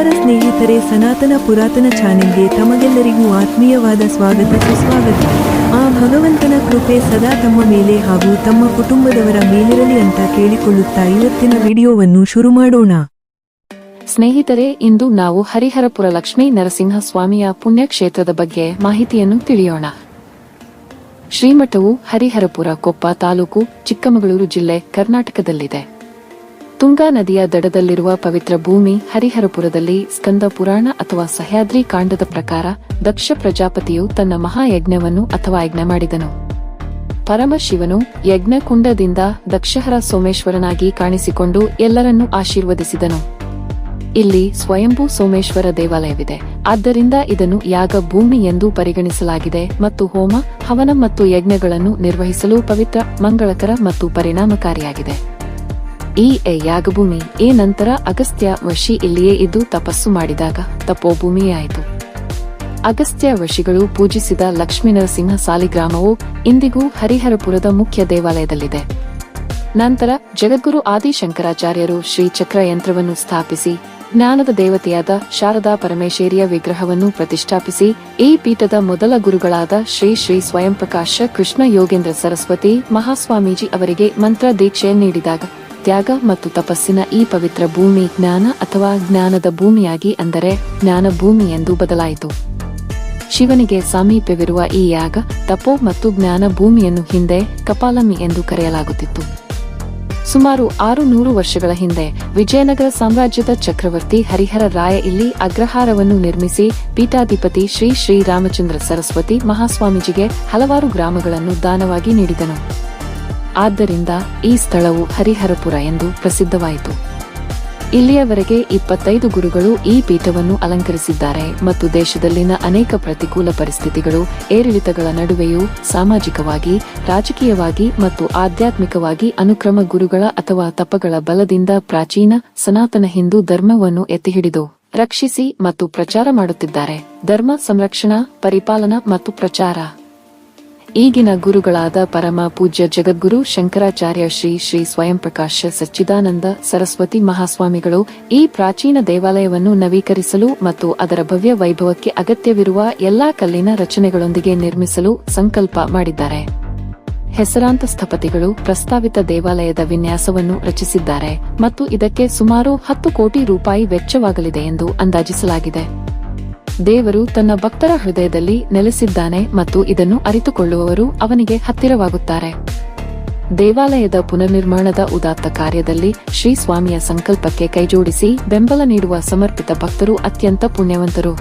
ನಮಸ್ಕಾರ ಸ್ನೇಹಿತರೆ, ಸನಾತನ ಪುರಾತನ ಚಾನೆಲ್ಗೆ ತಮಗೆಲ್ಲರಿಗೂ ಆತ್ಮೀಯವಾದ ಸ್ವಾಗತ, ಸುಸ್ವಾಗತ. ಆ ಭಗವಂತನ ಕೃಪೆ ಸದಾ ತಮ್ಮ ಮೇಲೆ ಹಾಗೂ ತಮ್ಮ ಕುಟುಂಬದವರ ಮೇಲಿರಲಿ ಅಂತ ಕೇಳಿಕೊಳ್ಳುತ್ತಾ ಇವತ್ತಿನ ವಿಡಿಯೋವನ್ನು ಶುರು ಮಾಡೋಣ. ಸ್ನೇಹಿತರೆ, ಇಂದು ನಾವು ಹರಿಹರಪುರ ಲಕ್ಷ್ಮೀ ನರಸಿಂಹ ಸ್ವಾಮಿಯ ಪುಣ್ಯಕ್ಷೇತ್ರದ ಬಗ್ಗೆ ಮಾಹಿತಿಯನ್ನು ತಿಳಿಯೋಣ. ಶ್ರೀಮಠವು ಹರಿಹರಪುರ ಕೊಪ್ಪ ತಾಲೂಕು ಚಿಕ್ಕಮಗಳೂರು ಜಿಲ್ಲೆ ಕರ್ನಾಟಕದಲ್ಲಿದೆ. ತುಂಗಾ ನದಿಯ ದಡದಲ್ಲಿರುವ ಪವಿತ್ರ ಭೂಮಿ ಹರಿಹರಪುರದಲ್ಲಿ ಸ್ಕಂದ ಪುರಾಣ ಅಥವಾ ಸಹ್ಯಾದ್ರಿ ಕಾಂಡದ ಪ್ರಕಾರ ದಕ್ಷ ಪ್ರಜಾಪತಿಯು ತನ್ನ ಮಹಾಯಜ್ಞವನ್ನು ಅಥವಾ ಯಜ್ಞ ಮಾಡಿದನು. ಪರಮಶಿವನು ಯಜ್ಞಕುಂಡದಿಂದ ದಕ್ಷಹರ ಸೋಮೇಶ್ವರನಾಗಿ ಕಾಣಿಸಿಕೊಂಡು ಎಲ್ಲರನ್ನೂ ಆಶೀರ್ವದಿಸಿದನು. ಇಲ್ಲಿ ಸ್ವಯಂಭೂ ಸೋಮೇಶ್ವರ ದೇವಾಲಯವಿದೆ. ಆದ್ದರಿಂದ ಇದನ್ನು ಯಾಗ ಭೂಮಿ ಎಂದು ಪರಿಗಣಿಸಲಾಗಿದೆ ಮತ್ತು ಹೋಮ, ಹವನ ಮತ್ತು ಯಜ್ಞಗಳನ್ನು ನಿರ್ವಹಿಸಲು ಪವಿತ್ರ, ಮಂಗಳಕರ ಮತ್ತು ಪರಿಣಾಮಕಾರಿಯಾಗಿದೆ. ಈ ಎ ಯಾಗಭೂಮಿ ಈ ನಂತರ ಅಗಸ್ತ್ಯ ವಶಿ ಇಲ್ಲಿಯೇ ಇದ್ದು ತಪಸ್ಸು ಮಾಡಿದಾಗ ತಪೋಭೂಮಿಯಾಯಿತು. ಅಗಸ್ತ್ಯ ವಶಿಗಳು ಪೂಜಿಸಿದ ಲಕ್ಷ್ಮೀನರಸಿಂಹ ಸಾಲಿಗ್ರಾಮವು ಇಂದಿಗೂ ಹರಿಹರಪುರದ ಮುಖ್ಯ ದೇವಾಲಯದಲ್ಲಿದೆ. ನಂತರ ಜಗದ್ಗುರು ಆದಿಶಂಕರಾಚಾರ್ಯರು ಶ್ರೀ ಚಕ್ರ ಯಂತ್ರವನ್ನು ಸ್ಥಾಪಿಸಿ, ಜ್ಞಾನದ ದೇವತೆಯಾದ ಶಾರದಾ ಪರಮೇಶ್ವರಿಯ ವಿಗ್ರಹವನ್ನು ಪ್ರತಿಷ್ಠಾಪಿಸಿ, ಈ ಪೀಠದ ಮೊದಲ ಗುರುಗಳಾದ ಶ್ರೀ ಶ್ರೀ ಸ್ವಯಂ ಪ್ರಕಾಶ ಕೃಷ್ಣ ಯೋಗೇಂದ್ರ ಸರಸ್ವತಿ ಮಹಾಸ್ವಾಮೀಜಿ ಅವರಿಗೆ ಮಂತ್ರ ದೀಕ್ಷೆ ನೀಡಿದಾಗ ತ್ಯಾಗ ಮತ್ತು ತಪಸ್ಸಿನ ಈ ಪವಿತ್ರ ಭೂಮಿ ಜ್ಞಾನ ಅಥವಾ ಜ್ಞಾನದ ಭೂಮಿಯಾಗಿ ಅಂದರೆ ಜ್ಞಾನ ಭೂಮಿ ಎಂದು ಬದಲಾಯಿತು. ಶಿವನಿಗೆ ಸಾಮೀಪ್ಯವಿರುವ ಈ ಯಾಗ ತಪೋ ಮತ್ತು ಜ್ಞಾನ ಭೂಮಿಯನ್ನು ಹಿಂದೆ ಕಪಾಲಮಿ ಎಂದು ಕರೆಯಲಾಗುತ್ತಿತ್ತು. ಸುಮಾರು ಆರು ನೂರು ವರ್ಷಗಳ ಹಿಂದೆ ವಿಜಯನಗರ ಸಾಮ್ರಾಜ್ಯದ ಚಕ್ರವರ್ತಿ ಹರಿಹರ ರಾಯ ಇಲ್ಲಿ ಅಗ್ರಹಾರವನ್ನು ನಿರ್ಮಿಸಿ ಪೀಠಾಧಿಪತಿ ಶ್ರೀ ಶ್ರೀ ರಾಮಚಂದ್ರ ಸರಸ್ವತಿ ಮಹಾಸ್ವಾಮೀಜಿಗೆ ಹಲವಾರು ಗ್ರಾಮಗಳನ್ನು ದಾನವಾಗಿ ನೀಡಿದನು. ಆದ್ದರಿಂದ ಈ ಸ್ಥಳವು ಹರಿಹರಪುರ ಎಂದು ಪ್ರಸಿದ್ಧವಾಯಿತು. ಇಲ್ಲಿಯವರೆಗೆ ಇಪ್ಪತ್ತೈದು ಗುರುಗಳು ಈ ಪೀಠವನ್ನು ಅಲಂಕರಿಸಿದ್ದಾರೆ ಮತ್ತು ದೇಶದಲ್ಲಿನ ಅನೇಕ ಪ್ರತಿಕೂಲ ಪರಿಸ್ಥಿತಿಗಳು, ಏರಿಳಿತಗಳ ನಡುವೆಯೂ ಸಾಮಾಜಿಕವಾಗಿ, ರಾಜಕೀಯವಾಗಿ ಮತ್ತು ಆಧ್ಯಾತ್ಮಿಕವಾಗಿ ಅನುಕ್ರಮ ಗುರುಗಳ ಅಥವಾ ತಪಗಳ ಬಲದಿಂದ ಪ್ರಾಚೀನ ಸನಾತನ ಹಿಂದೂ ಧರ್ಮವನ್ನು ಎತ್ತಿಹಿಡಿದು, ರಕ್ಷಿಸಿ ಮತ್ತು ಪ್ರಚಾರ ಮಾಡುತ್ತಿದ್ದಾರೆ. ಧರ್ಮ ಸಂರಕ್ಷಣಾ, ಪರಿಪಾಲನಾ ಮತ್ತು ಪ್ರಚಾರ. ಈಗಿನ ಗುರುಗಳಾದ ಪರಮ ಪೂಜ್ಯ ಜಗದ್ಗುರು ಶಂಕರಾಚಾರ್ಯ ಶ್ರೀ ಶ್ರೀ ಸ್ವಯಂ ಪ್ರಕಾಶ ಸಚ್ಚಿದಾನಂದ ಸರಸ್ವತಿ ಮಹಾಸ್ವಾಮಿಗಳು ಈ ಪ್ರಾಚೀನ ದೇವಾಲಯವನ್ನು ನವೀಕರಿಸಲು ಮತ್ತು ಅದರ ಭವ್ಯ ವೈಭವಕ್ಕೆ ಅಗತ್ಯವಿರುವ ಎಲ್ಲಾ ಕಲ್ಲಿನ ರಚನೆಗಳೊಂದಿಗೆ ನಿರ್ಮಿಸಲು ಸಂಕಲ್ಪ ಮಾಡಿದ್ದಾರೆ. ಹೆಸರಾಂತ ಸ್ಥಪತಿಗಳು ಪ್ರಸ್ತಾವಿತ ದೇವಾಲಯದ ವಿನ್ಯಾಸವನ್ನು ರಚಿಸಿದ್ದಾರೆ ಮತ್ತು ಇದಕ್ಕೆ ಸುಮಾರು ಹತ್ತು ಕೋಟಿ ರೂಪಾಯಿ ವೆಚ್ಚವಾಗಲಿದೆ ಎಂದು ಅಂದಾಜಿಸಲಾಗಿದೆ. ದೇವರು ತನ್ನ ಭಕ್ತರ ಹೃದಯದಲ್ಲಿ ನೆಲೆಸಿದ್ದಾನೆ ಮತ್ತು ಇದನ್ನು ಅರಿತುಕೊಳ್ಳುವವರು ಅವನಿಗೆ ಹತ್ತಿರವಾಗುತ್ತಾರೆ. ದೇವಾಲಯದ ಪುನರ್ನಿರ್ಮಾಣದ ಉದಾತ್ತ ಕಾರ್ಯದಲ್ಲಿ ಶ್ರೀ ಸ್ವಾಮಿಯ ಸಂಕಲ್ಪಕ್ಕೆ ಕೈಜೋಡಿಸಿ ಬೆಂಬಲ ನೀಡುವ ಸಮರ್ಪಿತ ಭಕ್ತರು ಅತ್ಯಂತ ಪುಣ್ಯವಂತರು.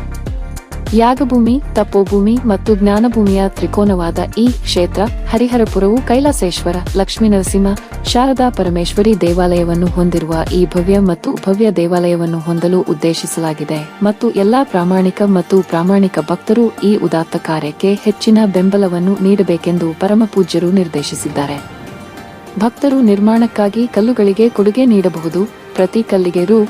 ಯಾಗಭೂಮಿ, ತಪೋಭೂಮಿ ಮತ್ತು ಜ್ಞಾನಭೂಮಿಯ ತ್ರಿಕೋನವಾದ ಈ ಕ್ಷೇತ್ರ ಹರಿಹರಪುರವು ಕೈಲಾಸೇಶ್ವರ ಲಕ್ಷ್ಮೀ ನರಸಿಂಹ ಶಾರದಾ ಪರಮೇಶ್ವರಿ ದೇವಾಲಯವನ್ನು ಹೊಂದಿರುವ ಈ ಭವ್ಯ ಮತ್ತು ಭವ್ಯ ದೇವಾಲಯವನ್ನು ಹೊಂದಲು ಉದ್ದೇಶಿಸಲಾಗಿದೆ ಮತ್ತು ಎಲ್ಲಾ ಪ್ರಾಮಾಣಿಕ ಮತ್ತು ಪ್ರಾಮಾಣಿಕ ಭಕ್ತರು ಈ ಉದಾತ್ತ ಕಾರ್ಯಕ್ಕೆ ಹೆಚ್ಚಿನ ಬೆಂಬಲವನ್ನು ನೀಡಬೇಕೆಂದು ಪರಮಪೂಜ್ಯರು ನಿರ್ದೇಶಿಸಿದ್ದಾರೆ. ಭಕ್ತರು ನಿರ್ಮಾಣಕ್ಕಾಗಿ ಕಲ್ಲುಗಳಿಗೆ ಕೊಡುಗೆ ನೀಡಬಹುದು, ಪ್ರತಿ ಕಲ್ಲಿಗೆ ರು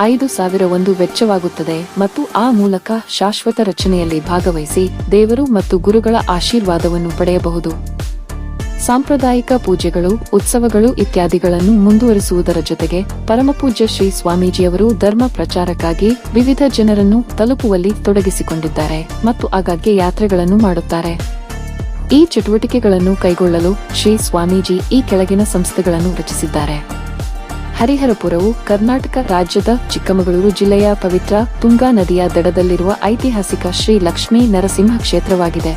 ಐದು ಸಾವಿರ ಒಂದು ವೆಚ್ಚವಾಗುತ್ತದೆ ಮತ್ತು ಆ ಮೂಲಕ ಶಾಶ್ವತ ರಚನೆಯಲ್ಲಿ ಭಾಗವಹಿಸಿ ದೇವರು ಮತ್ತು ಗುರುಗಳ ಆಶೀರ್ವಾದವನ್ನು ಪಡೆಯಬಹುದು. ಸಾಂಪ್ರದಾಯಿಕ ಪೂಜೆಗಳು, ಉತ್ಸವಗಳು ಇತ್ಯಾದಿಗಳನ್ನು ಮುಂದುವರಿಸುವುದರ ಜೊತೆಗೆ ಪರಮಪೂಜ್ಯ ಶ್ರೀ ಸ್ವಾಮೀಜಿಯವರು ಧರ್ಮ ಪ್ರಚಾರಕ್ಕಾಗಿ ವಿವಿಧ ಜನರನ್ನು ತಲುಪುವಲ್ಲಿ ತೊಡಗಿಸಿಕೊಂಡಿದ್ದಾರೆ ಮತ್ತು ಆಗಾಗ್ಗೆ ಯಾತ್ರೆಗಳನ್ನು ಮಾಡುತ್ತಾರೆ. ಈ ಚಟುವಟಿಕೆಗಳನ್ನು ಕೈಗೊಳ್ಳಲು ಶ್ರೀ ಸ್ವಾಮೀಜಿ ಈ ಕೆಳಗಿನ ಸಂಸ್ಥೆಗಳನ್ನು ರಚಿಸಿದ್ದಾರೆ. ಹರಿಹರಪುರವು ಕರ್ನಾಟಕ ರಾಜ್ಯದ ಚಿಕ್ಕಮಗಳೂರು ಜಿಲ್ಲೆಯ ಪವಿತ್ರ ತುಂಗಾ ನದಿಯ ದಡದಲ್ಲಿರುವ ಐತಿಹಾಸಿಕ ಶ್ರೀ ಲಕ್ಷ್ಮೀ ನರಸಿಂಹ ಕ್ಷೇತ್ರವಾಗಿದೆ.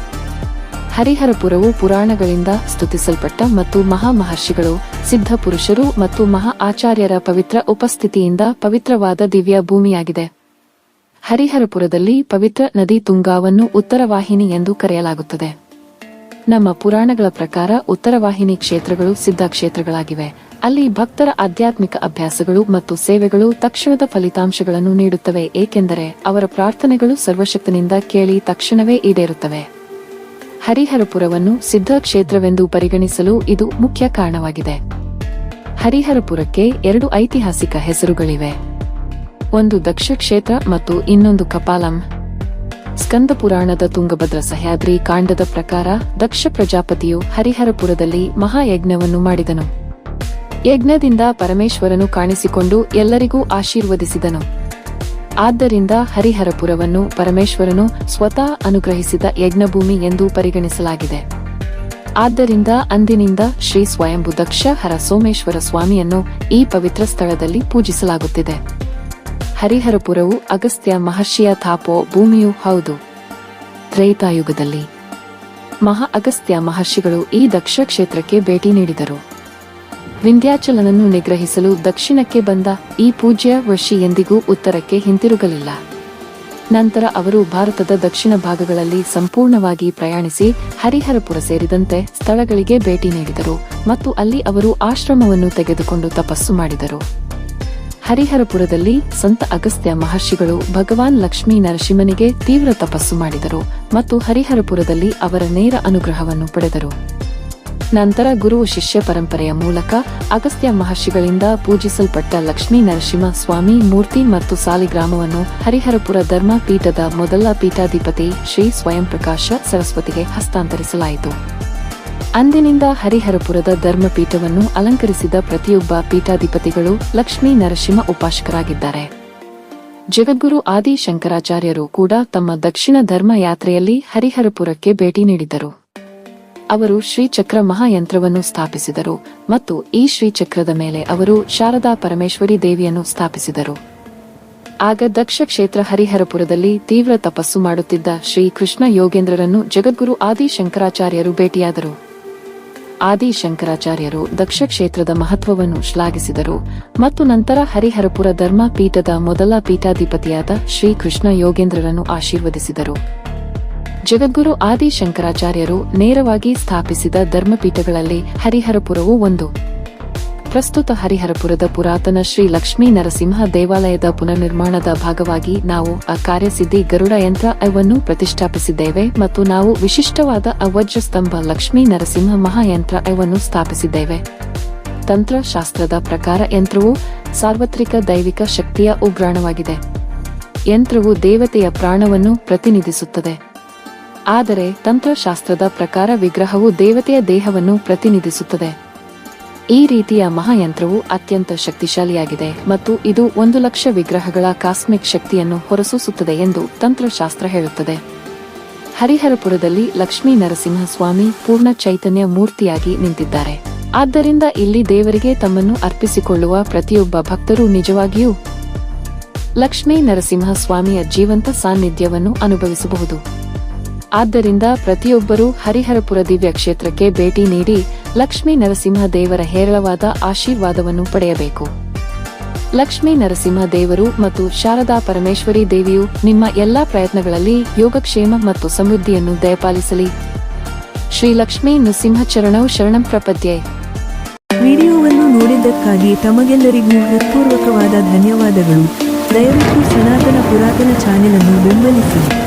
ಹರಿಹರಪುರವು ಪುರಾಣಗಳಿಂದ ಸ್ತುತಿಸಲ್ಪಟ್ಟ ಮತ್ತು ಮಹಾ ಮಹರ್ಷಿಗಳು, ಸಿದ್ಧ ಪುರುಷರು ಮತ್ತು ಮಹಾ ಆಚಾರ್ಯರ ಪವಿತ್ರ ಉಪಸ್ಥಿತಿಯಿಂದ ಪವಿತ್ರವಾದ ದಿವ್ಯ ಭೂಮಿಯಾಗಿದೆ. ಹರಿಹರಪುರದಲ್ಲಿ ಪವಿತ್ರ ನದಿ ತುಂಗಾವನ್ನು ಉತ್ತರವಾಹಿನಿ ಎಂದು ಕರೆಯಲಾಗುತ್ತದೆ. ನಮ್ಮ ಪುರಾಣಗಳ ಪ್ರಕಾರ ಉತ್ತರವಾಹಿನಿ ಕ್ಷೇತ್ರಗಳು ಸಿದ್ಧ ಕ್ಷೇತ್ರಗಳಾಗಿವೆ. ಅಲ್ಲಿ ಭಕ್ತರ ಆಧ್ಯಾತ್ಮಿಕ ಅಭ್ಯಾಸಗಳು ಮತ್ತು ಸೇವೆಗಳು ತಕ್ಷಣದ ಫಲಿತಾಂಶಗಳನ್ನು ನೀಡುತ್ತವೆ, ಏಕೆಂದರೆ ಅವರ ಪ್ರಾರ್ಥನೆಗಳು ಸರ್ವಶಕ್ತನಿಂದ ಕೇಳಿ ತಕ್ಷಣವೇ ಈಡೇರುತ್ತವೆ. ಹರಿಹರಪುರವನ್ನು ಸಿದ್ಧ ಕ್ಷೇತ್ರವೆಂದು ಪರಿಗಣಿಸಲು ಇದು ಮುಖ್ಯ ಕಾರಣವಾಗಿದೆ. ಹರಿಹರಪುರಕ್ಕೆ ಎರಡು ಐತಿಹಾಸಿಕ ಹೆಸರುಗಳಿವೆ. ಒಂದು ದಕ್ಷ ಕ್ಷೇತ್ರ ಮತ್ತು ಇನ್ನೊಂದು ಕಪಾಲಂ. ಸ್ಕಂದ ಪುರಾಣದ ತುಂಗಭದ್ರ ಸಹ್ಯಾದ್ರಿ ಕಾಂಡದ ಪ್ರಕಾರ ದಕ್ಷ ಪ್ರಜಾಪತಿಯು ಹರಿಹರಪುರದಲ್ಲಿ ಮಹಾಯಜ್ಞವನ್ನು ಮಾಡಿದನು. ಯಜ್ಞದಿಂದ ಪರಮೇಶ್ವರನು ಕಾಣಿಸಿಕೊಂಡು ಎಲ್ಲರಿಗೂ ಆಶೀರ್ವದಿಸಿದನು. ಆದ್ದರಿಂದ ಹರಿಹರಪುರವನ್ನು ಪರಮೇಶ್ವರನು ಸ್ವತಃ ಅನುಗ್ರಹಿಸಿದ ಯಜ್ಞಭೂಮಿ ಎಂದು ಪರಿಗಣಿಸಲಾಗಿದೆ. ಆದ್ದರಿಂದ ಅಂದಿನಿಂದ ಶ್ರೀ ಸ್ವಯಂಭು ದಕ್ಷ ಹರ ಸೋಮೇಶ್ವರ ಸ್ವಾಮಿಯನ್ನು ಈ ಪವಿತ್ರ ಸ್ಥಳದಲ್ಲಿ ಪೂಜಿಸಲಾಗುತ್ತಿದೆ. ಹರಿಹರಪುರವು ಅಗಸ್ತ್ಯ ಮಹರ್ಷಿಯ ಥಾಪೋ ಭೂಮಿಯೂ ಹೌದು. ತ್ರೇತಾಯುಗದಲ್ಲಿ ಮಹಾ ಅಗಸ್ತ್ಯ ಮಹರ್ಷಿಗಳು ಈ ದಕ್ಷ ಕ್ಷೇತ್ರಕ್ಕೆ ಭೇಟಿ ನೀಡಿದರು. ವಿಂಧ್ಯಾಚಲನನ್ನು ನಿಗ್ರಹಿಸಲು ದಕ್ಷಿಣಕ್ಕೆ ಬಂದ ಈ ಪೂಜ್ಯ ವರ್ಷಿ ಎಂದಿಗೂ ಉತ್ತರಕ್ಕೆ ಹಿಂತಿರುಗಲಿಲ್ಲ. ನಂತರ ಅವರು ಭಾರತದ ದಕ್ಷಿಣ ಭಾಗಗಳಲ್ಲಿ ಸಂಪೂರ್ಣವಾಗಿ ಪ್ರಯಾಣಿಸಿ ಹರಿಹರಪುರ ಸೇರಿದಂತೆ ಸ್ಥಳಗಳಿಗೆ ಭೇಟಿ ನೀಡಿದರು ಮತ್ತು ಅಲ್ಲಿ ಅವರು ಆಶ್ರಮವನ್ನು ತೆಗೆದುಕೊಂಡು ತಪಸ್ಸು ಮಾಡಿದರು. ಹರಿಹರಪುರದಲ್ಲಿ ಸಂತ ಅಗಸ್ತ್ಯ ಮಹರ್ಷಿಗಳು ಭಗವಾನ್ ಲಕ್ಷ್ಮೀ ನರಸಿಂಹನಿಗೆ ತೀವ್ರ ತಪಸ್ಸು ಮಾಡಿದರು ಮತ್ತು ಹರಿಹರಪುರದಲ್ಲಿ ಅವರ ನೇರ ಅನುಗ್ರಹವನ್ನು ಪಡೆದರು. ನಂತರ ಗುರು ಶಿಷ್ಯ ಪರಂಪರೆಯ ಮೂಲಕ ಅಗಸ್ತ್ಯ ಮಹರ್ಷಿಗಳಿಂದ ಪೂಜಿಸಲ್ಪಟ್ಟ ಲಕ್ಷ್ಮೀ ನರಸಿಂಹ ಸ್ವಾಮಿ ಮೂರ್ತಿ ಮತ್ತು ಸಾಲಿಗ್ರಾಮವನ್ನು ಹರಿಹರಪುರ ಧರ್ಮ ಪೀಠದ ಮೊದಲ ಪೀಠಾಧಿಪತಿ ಶ್ರೀ ಸ್ವಯಂ ಪ್ರಕಾಶ ಸರಸ್ವತಿಗೆ ಹಸ್ತಾಂತರಿಸಲಾಯಿತು. ಅಂದಿನಿಂದ ಹರಿಹರಪುರದ ಧರ್ಮಪೀಠವನ್ನು ಅಲಂಕರಿಸಿದ ಪ್ರತಿಯೊಬ್ಬ ಪೀಠಾಧಿಪತಿಗಳು ಲಕ್ಷ್ಮೀ ನರಸಿಂಹ ಉಪಾಸಕರಾಗಿದ್ದಾರೆ. ಜಗದ್ಗುರು ಆದಿ ಶಂಕರಾಚಾರ್ಯರು ಕೂಡ ತಮ್ಮ ದಕ್ಷಿಣ ಧರ್ಮ ಯಾತ್ರೆಯಲ್ಲಿ ಹರಿಹರಪುರಕ್ಕೆ ಭೇಟಿ ನೀಡಿದರು. ಅವರು ಶ್ರೀಚಕ್ರ ಮಹಾಯಂತ್ರವನ್ನು ಸ್ಥಾಪಿಸಿದರು ಮತ್ತು ಈ ಶ್ರೀಚಕ್ರದ ಮೇಲೆ ಅವರು ಶಾರದಾ ಪರಮೇಶ್ವರಿ ದೇವಿಯನ್ನು ಸ್ಥಾಪಿಸಿದರು. ಆಗ ದಕ್ಷ ಕ್ಷೇತ್ರ ಹರಿಹರಪುರದಲ್ಲಿ ತೀವ್ರ ತಪಸ್ಸು ಮಾಡುತ್ತಿದ್ದ ಶ್ರೀ ಕೃಷ್ಣ ಯೋಗೇಂದ್ರರನ್ನು ಜಗದ್ಗುರು ಆದಿ ಶಂಕರಾಚಾರ್ಯರು ಭೇಟಿಯಾದರು. ಆದಿ ಶಂಕರಾಚಾರ್ಯರು ದಕ್ಷ ಕ್ಷೇತ್ರದ ಮಹತ್ವವನ್ನು ಶ್ಲಾಘಿಸಿದರು ಮತ್ತು ನಂತರ ಹರಿಹರಪುರ ಧರ್ಮ ಪೀಠದ ಮೊದಲ ಪೀಠಾಧಿಪತಿಯಾದ ಶ್ರೀಕೃಷ್ಣ ಯೋಗೇಂದ್ರರನ್ನು ಆಶೀರ್ವದಿಸಿದರು. ಜಗದ್ಗುರು ಆದಿ ಶಂಕರಾಚಾರ್ಯರು ನೇರವಾಗಿ ಸ್ಥಾಪಿಸಿದ ಧರ್ಮಪೀಠಗಳಲ್ಲಿ ಹರಿಹರಪುರವು ಒಂದು. ಪ್ರಸ್ತುತ ಹರಿಹರಪುರದ ಪುರಾತನ ಶ್ರೀ ಲಕ್ಷ್ಮೀ ನರಸಿಂಹ ದೇವಾಲಯದ ಪುನರ್ನಿರ್ಮಾಣದ ಭಾಗವಾಗಿ ನಾವು ಆ ಕಾರ್ಯಸಿದ್ಧಿ ಗರುಡ ಯಂತ್ರ ಅವನ್ನು ಪ್ರತಿಷ್ಠಾಪಿಸಿದ್ದೇವೆ ಮತ್ತು ನಾವು ವಿಶಿಷ್ಟವಾದ ಅವಜ್ರ ಸ್ತಂಭ ಲಕ್ಷ್ಮೀ ನರಸಿಂಹ ಮಹಾಯಂತ್ರ ಅವನ್ನು ಸ್ಥಾಪಿಸಿದ್ದೇವೆ. ತಂತ್ರಶಾಸ್ತ್ರದ ಪ್ರಕಾರ ಯಂತ್ರವು ಸಾರ್ವತ್ರಿಕ ದೈವಿಕ ಶಕ್ತಿಯ ಉಗ್ರಾಣವಾಗಿದೆ. ಯಂತ್ರವು ದೇವತೆಯ ಪ್ರಾಣವನ್ನು ಪ್ರತಿನಿಧಿಸುತ್ತದೆ. ಆದರೆ ತಂತ್ರಶಾಸ್ತ್ರದ ಪ್ರಕಾರ ವಿಗ್ರಹವು ದೇವತೆಯ ದೇಹವನ್ನು ಪ್ರತಿನಿಧಿಸುತ್ತದೆ. ಈ ರೀತಿಯ ಮಹಾಯಂತ್ರವು ಅತ್ಯಂತ ಶಕ್ತಿಶಾಲಿಯಾಗಿದೆ ಮತ್ತು ಇದು ಒಂದು ಲಕ್ಷ ವಿಗ್ರಹಗಳ ಕಾಸ್ಮಿಕ್ ಶಕ್ತಿಯನ್ನು ಹೊರಸೂಸುತ್ತದೆ ಎಂದು ತಂತ್ರಶಾಸ್ತ್ರ ಹೇಳುತ್ತದೆ. ಹರಿಹರಪುರದಲ್ಲಿ ಲಕ್ಷ್ಮೀ ನರಸಿಂಹ ಸ್ವಾಮಿ ಪೂರ್ಣ ಚೈತನ್ಯ ಮೂರ್ತಿಯಾಗಿ ನಿಂತಿದ್ದಾರೆ. ಆದ್ದರಿಂದ ಇಲ್ಲಿ ದೇವರಿಗೆ ತಮ್ಮನ್ನು ಅರ್ಪಿಸಿಕೊಳ್ಳುವ ಪ್ರತಿಯೊಬ್ಬ ಭಕ್ತರು ನಿಜವಾಗಿಯೂ ಲಕ್ಷ್ಮೀ ನರಸಿಂಹ ಸ್ವಾಮಿಯ ಜೀವಂತ ಸಾನ್ನಿಧ್ಯವನ್ನು ಅನುಭವಿಸಬಹುದು. ಆದ್ದರಿಂದ ಪ್ರತಿಯೊಬ್ಬರೂ ಹರಿಹರಪುರ ದಿವ್ಯ ಕ್ಷೇತ್ರಕ್ಕೆ ಭೇಟಿ ನೀಡಿ ಲಕ್ಷ್ಮೀ ನರಸಿಂಹ ದೇವರ ಹೇರಳವಾದ ಆಶೀರ್ವಾದವನ್ನು ಪಡೆಯಬೇಕು. ಲಕ್ಷ್ಮೀ ನರಸಿಂಹ ದೇವರು ಮತ್ತು ಶಾರದಾ ಪರಮೇಶ್ವರಿ ದೇವಿಯು ನಿಮ್ಮ ಎಲ್ಲಾ ಪ್ರಯತ್ನಗಳಲ್ಲಿ ಯೋಗಕ್ಷೇಮ ಮತ್ತು ಸಮೃದ್ಧಿಯನ್ನು ದಯಪಾಲಿಸಲಿ. ಶ್ರೀ ಲಕ್ಷ್ಮೀ ನೃಸಿಂಹ ಚರಣವು ಶರಣಂ ಪ್ರಪದ್ಯೆ. ವಿಡಿಯೋವನ್ನು ನೋಡಿದ್ದಕ್ಕಾಗಿ ತಮಗೆಲ್ಲರಿಗೂ ಹೃತ್ಪೂರ್ವಕವಾದ ಧನ್ಯವಾದಗಳು. ದಯವಿಟ್ಟು ಸನಾತನ ಪುರಾತನ ಚಾನೆಲ್ ಅನ್ನು ಬೆಂಬಲಿಸಿ.